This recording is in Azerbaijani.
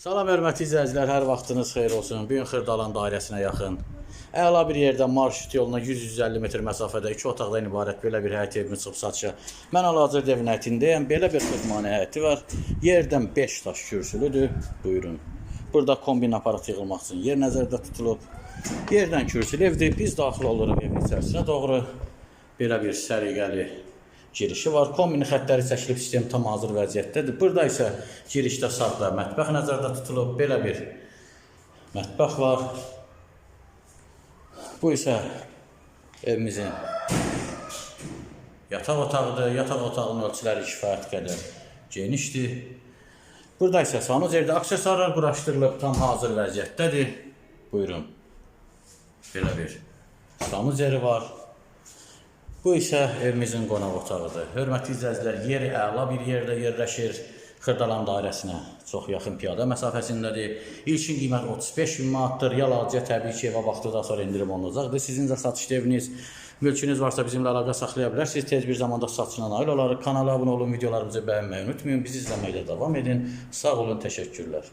Salam hörmətli izləyicilər, hər vaxtınız xeyir olsun. Bu gün Xırdalan dairəsinə yaxın. Əla bir yerdə marşrut yoluna 100-150 metr məsafədə iki otaqdan ibarət belə bir həyət evimiz çıxıb satışa. Mən hal-hazırda evin. Belə bir xırmani həyəti var. Yerdən 5 daş kürsülüdür. Buyurun. Burada kombin aparat yığılmaq üçün yer nəzərdə tutulub. Yerdən kürsülü evdir. Biz daxil oluruq evin içərisinə doğru. Belə bir səliqəli girişi var. Kombin xəttləri çəkilib, sistem tam hazır vəziyyətdədir. Burada isə girişdə sağda mətbəx nəzərdə tutulub. Belə bir mətbəx var. Bu isə evimizin yataq otağıdır. Yataq otağının ölçüləri kifayət qədər genişdir. Burada isə sanuc evdə aksesuarlar quraşdırılıb, tam hazır vəziyyətdədir. Buyurun. Belə bir sanuc yeri var. Bu isə evimizin qonaq otağıdır. Hörmətli izləyicilər, yeri əla bir yerdə yerləşir. Xırdalan dairəsinə çox yaxın piyada məsafəsindədir. İlkin qiymət 35 min manatdır. Yalacıya təbii ki, evə baxdıqdan sonra endirim olunacaqdır. Sizin də satışda eviniz, mülkünüz varsa bizimlə əlaqə saxlaya bilərsiniz. Tez bir zamanda satışına nail olarıq. Kanala abunə olun, videolarımızı bəyənməyi unutmayın. Bizi izləməkdə davam edin. Sağ olun, təşəkkürlər.